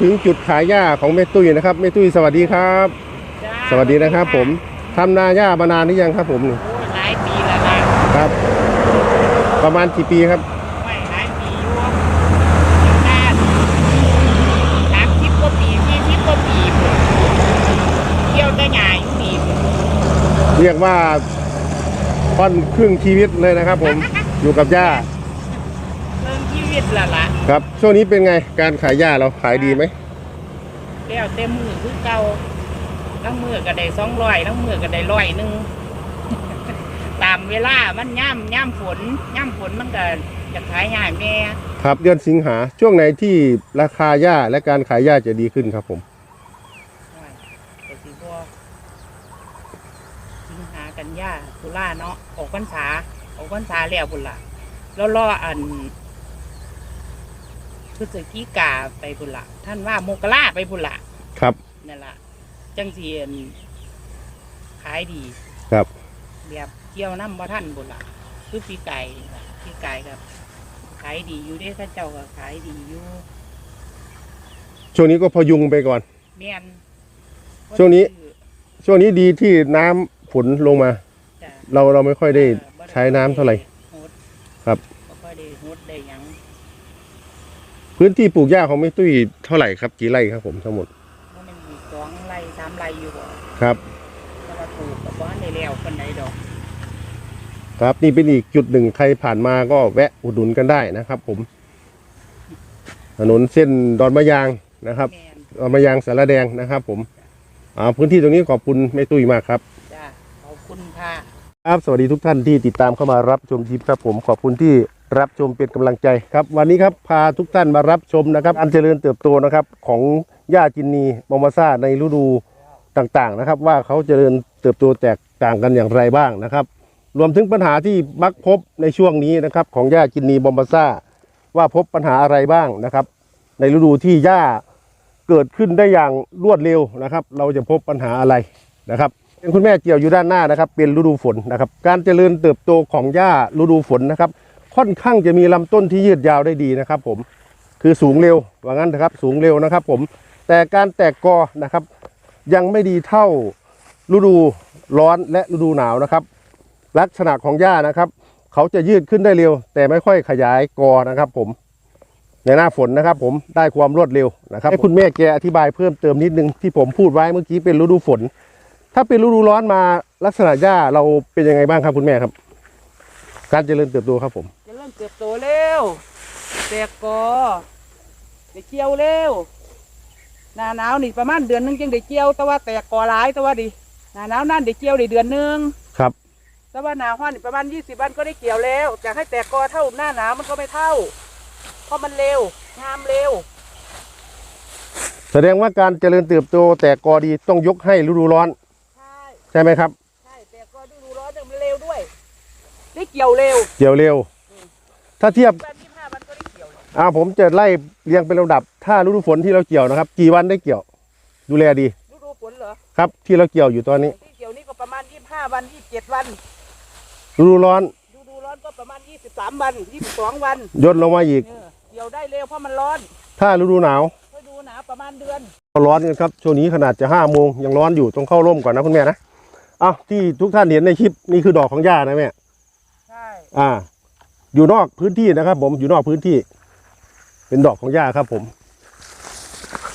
มาถึงจุดขายหญ้าของแม่ตุ้ยนะครับแม่ตุ้ยสวัสดีครับจ้าสวัสดีนะครับ ผมทำนาหญ้ามานานหรือยังครับ ผมโอ้ยหลายปีแล้วนะครับ ประมาณกี่ปีครับไม่หลายปีอยู่นานสามสิบกว่าปีสี่สิบกว่าปีพุ่นเที่ยวได้ใหญ่อยู่นี่พุ่นเรียกว่าค่อนครึ่งชีวิตเลยนะครับ ผมอยู่กับหญ้าเริ่มชี วิตและล่ะครับ ช่วงนี้เป็นไงการขายหญ้าเราขายดีไหมแล้วเต็มมือคือเก่าลังมือก็ได้สองร้อยลังมือก็ได้ร้อยหนึ่งตามเวลามันย่ำย่ำฝนย่ำฝนมันก็จะขายง่ายแม่ครับเดือนสิงหาช่วงไหนที่ราคาหญ้าและการขายหญ้าจะดีขึ้นครับผมแต่สิบ่สิงหากันยาตุลาเนาะออกพรรษาออกพรรษาแล้วบุญละแล้วรออัน พฤศจิกาไปบุญละท่านว่าโมกราไปบุญละครับ นั่นละจังสีอันขายดีครับแบบเกี่ยวน้ำบ่ท่านบุญละคือปีไก่นี่ล่ะปีไก่ครับขายดีอยู่เด้ข้าเจ้าก็ขายดีอยู่ช่วงนี้ก็พยุงไปก่อนเมียนช่วงนี้ ช่วงนี้ดีที่น้ำฝนลงมา จ้ะเราเราไม่ค่อยได้ ใช้น้ำเท่าไหร่โฮดครับ บ่ค่อยได้โฮดได้หยัง พื้นที่ปลูกหญ้าของแม่ตุ้ยเท่าไหร่ครับกี่ไร่ครับผมทั้งหมดว่ามันมีสองไร่สามไร่อยู่บ่ครับ แต่ว่าปลูกกับบ้านในแล้วคนใดดอกครับนี่เป็นอีกจุดหนึ่งใครผ่านมาก็แวะอุดหนุนกันได้นะครับ ผม ถนนเส้นดอนมะยางนะครับแม่นดอนมะยางสารแดงนะครับ ผมอ่าพื้นที่ตรงนี้ขอบคุณแม่ตุ้ยมากครับ จ้าขอบคุณค่ะ ครับสวัสดีทุกท่านที่ติดตามเข้ามารับชมคลิปครับผมขอบคุณที่ รับชมเป็นกำลังใจครับ วันนี้ครับพาทุกท่านมารับชมนะครับ อันเจริญเติบโตนะครับของหญ้าจินนีมอมาซ่าในฤดูต่างๆนะครับ ว่าเขาเจริญเติบโตแตกต่างกันอย่างไรบ้างนะครับ รวมถึงปัญหาที่มักพบในช่วงนี้นะครับ ของหญ้าจินนีบอมบาซ่า ว่าพบปัญหาอะไรบ้างนะครับ ในฤดูที่หญ้าเกิดขึ้นได้อย่างรวดเร็วนะครับ เราจะพบปัญหาอะไรนะครับเป็นคุณแม่เกี่ยวอยู่ด้านหน้านะครับ เป็นฤดูฝนนะครับ การเจริญเติบโตของหญ้าฤดูฝนนะครับ ค่อนข้างจะมีลำต้นที่ยืดยาวได้ดีนะครับ ผมคือสูงเร็วว่างั้นนะครับ สูงเร็วนะครับ ผมแต่การแตกกอนะครับ ยังไม่ดีเท่าฤดูร้อนและฤดูหนาวนะครับ ลักษณะของหญ้านะครับ เขาจะยืดขึ้นได้เร็ว แต่ไม่ค่อยขยายกอนะครับ ผมในหน้าฝนนะครับ ผมได้ความรวดเร็วนะครับให้คุณแม่แกอธิบายเพิ่มเติมนิดนึงที่ผมพูดไว้เมื่อกี้เป็นฤดูฝน ถ้าเป็นฤดูร้อนมาลักษณะหญ้าเราเป็นยังไงบ้างครับคุณแม่ครับ การเจริญเติบโตครับผม ริ่มเติบโตเร็วแตกกอได้เกี่ยวเร็วหน้าหนาวนี่ประมาณเดือนหนึงจังได้เกี่ยว แต่ว่าแตกกอหลายแต่ว่าดิหน้าหนาวนั่นได้เกี่ยวได้เดือนหนึงครับแต่ว่าหน้าห้อนนี่ประมาณยี่สิบวันก็ได้เกี่ยวแล้วอยากให้แตกกอเท่าหน้าหนาวมันก็ไม่เท่า เพราะมันเร็วงามเร็ว แสดงว่าการเจริญเติบโตแต่กอดีต้องยกให้ฤดูร้อน ใช่ใช่ไหมครับ ใช่แตกกอดูร้อนแต่มันเร็วด้วย ได้เกี่ยวเร็ว เกี่ยวเร็ว ถ้าเทียบแป๊บยี่ห้าวันก็ได้เกี่ยวแล้วอ่าผมจะไล่เรียงเป็นลำดับ ถ้าฤดูฝนที่เราเกี่ยวนะครับ กี่วันได้เกี่ยว ดูแลดีฤดูฝนเหรอครับ ที่เราเกี่ยวอยู่ตอนนี้ที่เกี่ยวนี่ก็ประมาณยี่ห้าวันยี่สิบเจ็ดวันฤดูร้อนฤดูร้อนก็ประมาณยี่สิบสามวันยี่สิบสองวันย่นลงมาอีก เออเกี่ยวได้เร็วเพราะมันร้อนถ้าฤดูหนาวฤดูหนาวประมาณเดือนร้อนกันครับช่วงนี้ขนาดจะห้าโมงยังร้อนอยู่ต้องเข้าร่มก่อนนะคุณแม่นะอ้าวที่ทุกท่านเห็นในคลิปนี่คือดอกของหญ้านะแม่ใช่ อ่า อยู่นอกพื้นที่นะครับ ผมอยู่นอกพื้นที่ เป็นดอกของหญ้าครับ ผม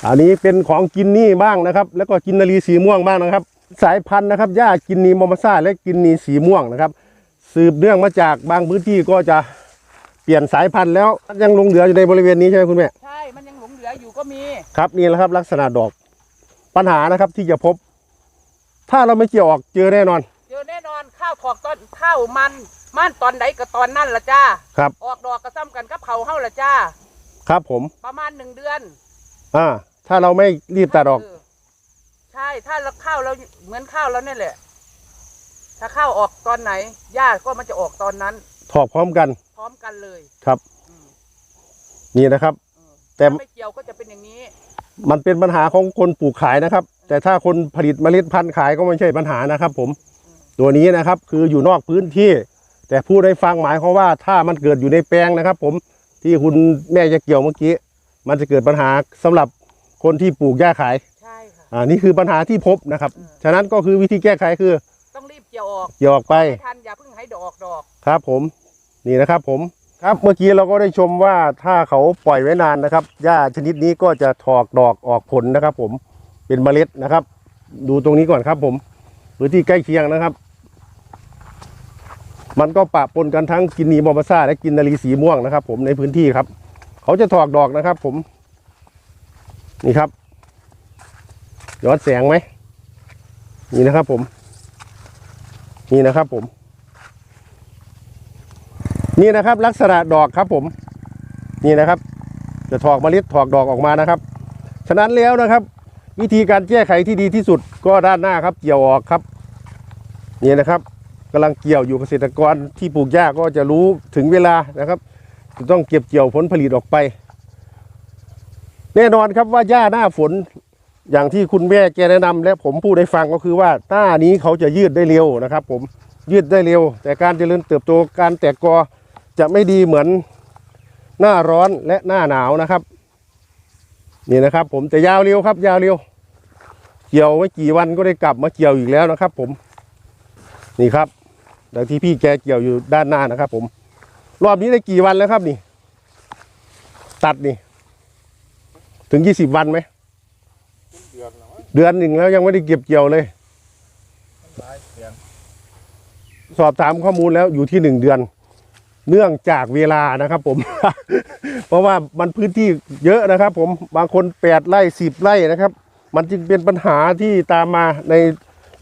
อันนี้เป็นของกินนี่บ้างนะครับ แล้วก็กินนารีสีม่วงบ้างนะครับ สายพันธุ์นะครับหญ้ากินนีมอมาซ่าและกินนีสีม่วงนะครับ สืบเนื่องมาจากบางพื้นที่ก็จะเปลี่ยนสายพันธุ์แล้วยังหลงเหลืออยู่ในบริเวณนี้ใช่ไหมคุณแม่ใช่มันยังหลงเหลืออยู่ก็มีครับนี่แหละครับ ลักษณะดอกปัญหานะครับที่จะพบ ถ้าเราไม่เกี่ยวออกเจอแน่นอน เจอแน่นอนข้าวถอกต้นข้าวมัน มันตอนไหนก็ตอนนั่นละจ้าครับ ออกดอกก็ซ้ำกันกับเขาเฮาละจ้า ครับผม ประมาณหนึ่งเดือนอ่า ถ้าเราไม่รีบตัดออก เใช่ถ้าเราข้าวเราเหมือนข้าวเราเนี่ยแหละ ถ้าข้าวออกตอนไหนหญ้าก็มันจะออกตอนนั้น ถอกพร้อมกัน พร้อมกันเลยครับ อืมนี่นะครับเออแต่ ถ้าไม่เกี่ยวก็จะเป็นอย่างนี้ มันเป็นปัญหาของคนปลูกขายนะครับ แต่ถ้าคนผลิตเมล็ดพันธุ์ขายก็ไม่ใช่ปัญหานะครับ ผม ตัวนี้นะครับ คืออยู่นอกพื้นที่ แต่ผู้ได้ฟังหมายเขามว่าถ้ามันเกิดอยู่ในแปลงนะครับ ผมที่คุณแม่จะเกี่ยวเมื่อกี้ มันจะเกิดปัญหาสำหรับคนที่ปลูกหญ้าขาย ใช่ค่ะ อ่านี่คือปัญหาที่พบนะครับอืมฉะนั้นก็คือวิธีแก้ไขคือ ต้องรีบเกี่ยวออกเกี่ยวออกไปไม่ทันอย่าเพิ่งให้ดอกดอก ครับผม นี่นะครับผม ครับเมื่อกี้เราก็ได้ชมว่าถ้าเขาปล่อยไว้นานนะครับ หญ้าชนิดนี้ก็จะถอกดอกออกผลนะครับ ผม เป็นเมล็ดนะครับ ดูตรงนี้ก่อนครับ ผมพื้นที่ใกล้เคียงนะครับ มันก็ปะปนกันทั้งกินนีมอมาซ่าและกินนารีสีม่วงนะครับ ผมในพื้นที่ครับ เขาจะถอกดอกนะครับ ผม นี่ครับย้อนแสงไหมนี่นะครับ ผม นี่นะครับ ผม นี่นะครับ ลักษณะดอกครับ ผม นี่นะครับ จะถอกเมล็ดถอกดอกออกมานะครับ ฉะนั้นแล้วนะครับ วิธีการแก้ไขที่ดีที่สุดก็ด้านหน้าครับเกี่ยวออกครับ นี่นะครับ กำลังเกี่ยวอยู่เกษตรกรที่ปลูกหญ้าก็จะรู้ถึงเวลานะครับจะต้องเก็บเกี่ยวผลผลิตออกไป แน่นอนครับว่าหญ้าหน้าฝนอย่างที่คุณแม่แกแนะนำและผมพูดให้ฟังก็คือว่าหน้านี้เขาจะยืดได้เร็วนะครับ ผมยืดได้เร็ว แต่การเจริญเติบโตการแตกกอจะไม่ดีเหมือนหน้าร้อนและหน้าหนาวนะครับ นี่นะครับ ผมแต่ยาวเร็วครับ ยาวเร็ว เกี่ยวไม่กี่วันก็ได้กลับมาเกี่ยวอีกแล้วนะครับ ผม นี่ครับ ดังที่พี่แกเกี่ยวอยู่ด้านหน้านะครับ ผม รอบนี้ได้กี่วันแล้วครับนี่ ตัดนี่ ถึงยี่สิบวันไหมเดือนหนึ่งแล้วยังไม่ได้เก็บเกี่ยวเลยยสอบถามข้อมูลแล้วอยู่ที่หนึ่งเดือน เนื่องจากเวลานะครับ ผม เพราะว่ามันพื้นที่เยอะนะครับ ผมบางคนแปดไร่สิบไร่นะครับ มันจึงเป็นปัญหาที่ตามมาใน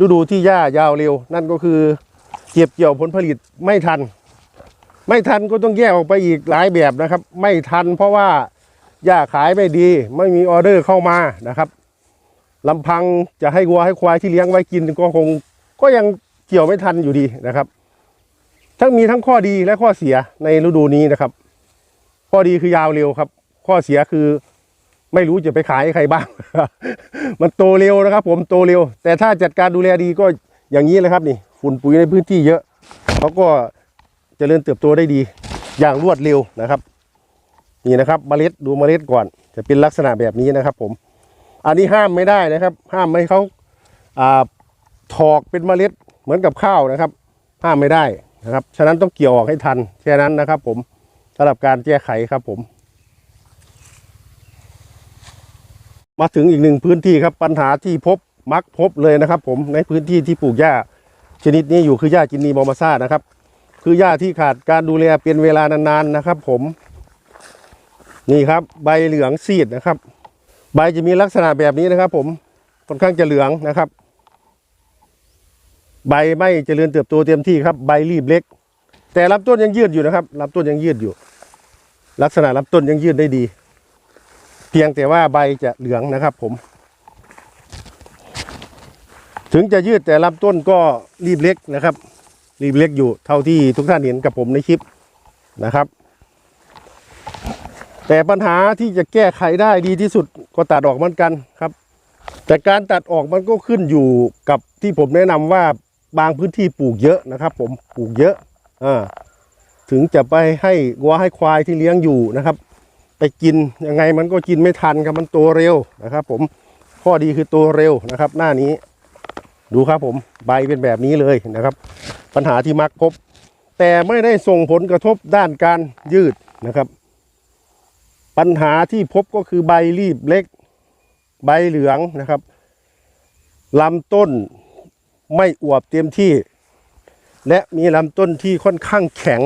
ฤดูที่หญ้ายาวเร็ว นั่นก็คือ เก็บเกี่ยวผลผลิตไม่ทัน ไม่ทันก็ต้องแยกออกไปอีกหลายแบบนะครับ ไม่ทันเพราะว่าหญ้าขายไม่ดี ไม่มีออเดอร์เข้ามานะครับลำพังจะให้วัวให้ควายที่เลี้ยงไว้กินก็คงก็ยังเกี่ยวไม่ทันอยู่ดีนะครับ ทั้งมีทั้งข้อดีและข้อเสียในฤดูนี้นะครับ ข้อดีคือยาวเร็วครับ ข้อเสียคือไม่รู้จะไปขายให้ใครบ้าง มันโตเร็วนะครับ ผมโตเร็ว แต่ถ้าจัดการดูแลดีก็อย่างนี้เลยครับนี่ ฝุ่นปุ๋ยในพื้นที่เยอะเขาก็เจริญเติบโตได้ดี อย่างรวดเร็วนะครับ นี่นะครับเมล็ดดูเมล็ดก่อน จะเป็นลักษณะแบบนี้นะครับ ผม อันนี้ห้ามไม่ได้นะครับ ห้ามไม่เขาอ่าถอกเป็นเมล็ดเหมือนกับข้าวนะครับ ห้ามไม่ได้นะครับ ฉะนั้นต้องเกี่ยวออกให้ทันแค่นั้นนะครับ ผมสำหรับการแก้ไขครับผม มาถึงอีกหนึ่งพื้นที่ครับปัญหาที่พบมักพบเลยนะครับ ผมในพื้นที่ที่ปลูกหญ้า ชนิดนี้อยู่คือหญ้ากินนีมอมาซ่านะครับ คือหญ้าที่ขาดการดูแลเป็นเวลานานๆนะครับ ผมนี่ครับ ใบเหลืองซีดนะครับ ใบจะมีลักษณะแบบนี้นะครับ ผมค่อนข้างจะเหลืองนะครับ ใบไม่เจริญเติบโตเต็มที่ครับ ใบรีบเล็ก แต่ลำต้นยังยืดอยู่นะครับลำต้นยังยืดอยู่ ลักษณะลำต้นยังยืดได้ดี เพียงแต่ว่าใบจะเหลืองนะครับ ผม ถึงจะยืดแต่ลำต้นก็รีบเล็กนะครับ รีบเล็กอยู่เท่าที่ทุกท่านเห็นกับผมในคลิปนะครับ แต่ปัญหาที่จะแก้ไขได้ดีที่สุดก็ตัดออกเหมือนกันครับ แต่การตัดออกมันก็ขึ้นอยู่กับที่ผมแนะนำว่าบางพื้นที่ปลูกเยอะนะครับ ผมปลูกเยอะอ่าถึงจะไปให้วัวให้ควายที่เลี้ยงอยู่นะครับ ไปกินยังไงมันก็กินไม่ทันครับมันโตเร็วนะครับ ผมข้อดีคือโตเร็วนะครับ หน้านี้ ดูครับผมใบเป็นแบบนี้เลยนะครับ ปัญหาที่มักพบ แต่ไม่ได้ส่งผลกระทบด้านการยืดนะครับ ปัญหาที่พบก็คือใบรีบเล็ก ใบเหลืองนะครับลำต้นไม่อวบเต็มที่ และมีลำต้นที่ค่อนข้างแข็ง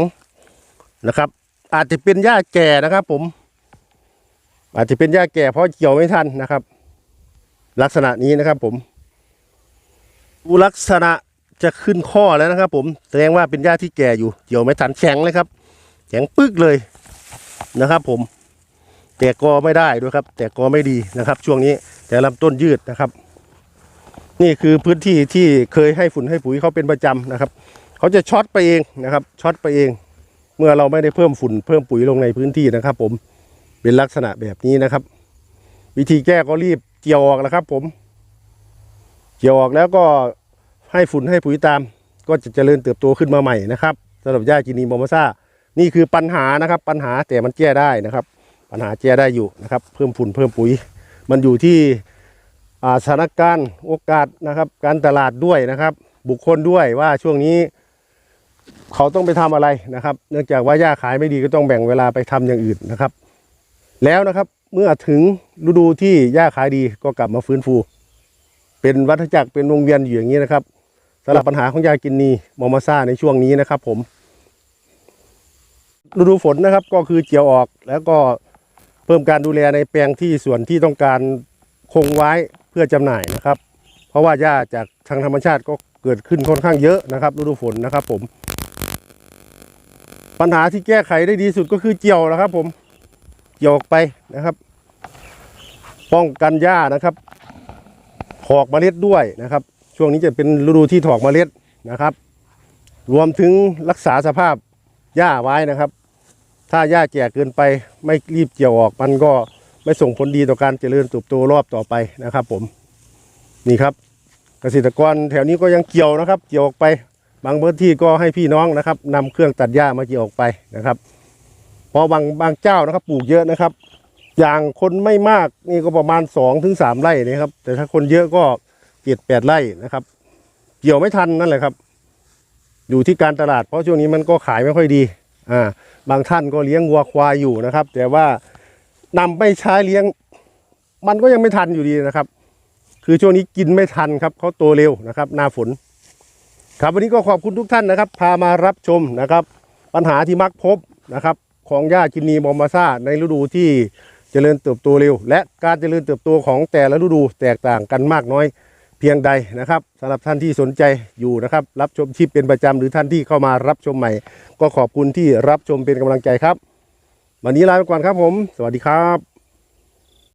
นะครับ อาจจะเป็นหญ้าแก่นะครับ ผม อาจจะเป็นหญ้าแก่เพราะเกี่ยวไม่ทันนะครับ ลักษณะนี้นะครับผม ดูลักษณะจะขึ้นข้อแล้วนะครับ ผมแสดงว่าเป็นหญ้าที่แก่อยู่เกี่ยวไม่ทันแข็งเลยครับแข็งปึ๊กเลยนะครับ ผม แต่กอไม่ได้ด้วยครับ แต่กอไม่ดีนะครับ ช่วงนี้แต่ลำต้นยืดนะครับ นี่คือพื้นที่ที่เคยให้ฝุ่นให้ปุ๋ยเขาเป็นประจำนะครับเขาจะช็อตไปเองนะครับช็อตไปเอง เมื่อเราไม่ได้เพิ่มฝุ่นเพิ่มปุ๋ยลงในพื้นที่นะครับ ผมเป็นลักษณะแบบนี้นะครับ วิธีแก้ก็รีบเกี่ยวออกนะครับ ผม เกี่ยวออกแล้วก็ให้ฝุ่นให้ปุ๋ยตาม ก็จะเจริญเติบโตขึ้นมาใหม่นะครับสำหรับหญ้าจินีโมมาซ่านี่คือปัญหานะครับ ปัญหาแต่มันแก้ได้นะครับ ปัญหาแก้ได้อยู่นะครับ เพิ่มฝุ่นเพิ่มปุ๋ย มันอยู่ที่สถานการณ์โอกาสนะครับ การตลาดด้วยนะครับ บุคคลด้วยว่าช่วงนี้ เขาต้องไปทำอะไรนะครับ เนื่องจากว่าหญ้าขายไม่ดีก็ต้องแบ่งเวลาไปทำอย่างอื่นนะครับ แล้วนะครับเมื่อถึงฤดูที่หญ้าขายดีก็กลับมาฟื้นฟู เป็นวัฏจักรเป็นวงเวียนอยู่อย่างนี้นะครับสำหรับปัญหาของยากินนีมอมาซ่าในช่วงนี้นะครับ ผมฤดูฝนนะครับก็คือเกี่ยวออกแล้วก็เพิ่มการดูแลในแปลงที่ส่วนที่ต้องการคงไว้เพื่อจำหน่ายนะครับ เพราะว่าหญ้าจากทางธรรมชาติก็เกิดขึ้นค่อนข้างเยอะนะครับฤดูฝนนะครับ ผม ปัญหาที่แก้ไขได้ดีสุดก็คือเกี่ยวนะครับ ผมเกี่ยวออกไปนะครับ ป้องกันหญ้านะครับ ถอกเมล็ดด้วยนะครับ ช่วงนี้จะเป็นฤดูที่ถอกเมล็ดนะครับ รวมถึงรักษาสภาพหญ้าไว้นะครับ ถ้าหญ้าแก่เกินไปไม่รีบเกี่ยวออกมันก็ไม่ส่งผลดีต่อการเจริญเติบโตรอบต่อไปนะครับ ผมนี่ครับ เกษตรกรแถวนี้ก็ยังเกี่ยวนะครับ เกี่ยวออกไปบางพื้นที่ก็ให้พี่น้องนะครับนำเครื่องตัดหญ้ามาเกี่ยวออกไปนะครับ เพราะบางบางเจ้านะครับ ปลูกเยอะนะครับ อย่างคนไม่มากนี่ก็ประมาณ2อถึงสไร่นะครับ แต่ถ้าคนเยอะก็เจ็ดแปดไร่นะครับ เกี่ยวไม่ทันนั่นแหละครับ อยู่ที่การตลาดเพราะช่วงนี้มันก็ขายไม่ค่อยดีอ่าบางท่านก็เลี้ยงวัวควายอยู่นะครับ แต่ว่านำไปใช้เลี้ยง มันก็ยังไม่ทันอยู่ดีนะครับ คือช่วงนี้กินไม่ทันครับเขาโตเร็วนะครับ หน้าฝน ครับวันนี้ก็ขอบคุณทุกท่านนะครับ พามารับชมนะครับ ปัญหาที่มักพบนะครับ ของหญ้ากินนีบอมมาซ่าในฤดูที่ เจริญเติบโตเร็ว และการเจริญเติบโตของแต่ละฤดูแตกต่างกันมากน้อยเพียงใดนะครับสำหรับท่านที่สนใจอยู่นะครับ รับชมชิปเป็นประจำหรือท่านที่เข้ามารับชมใหม่ ก็ขอบคุณที่รับชมเป็นกำลังใจครับ วันนี้ลาไปก่อนครับผม สวัสดีครับ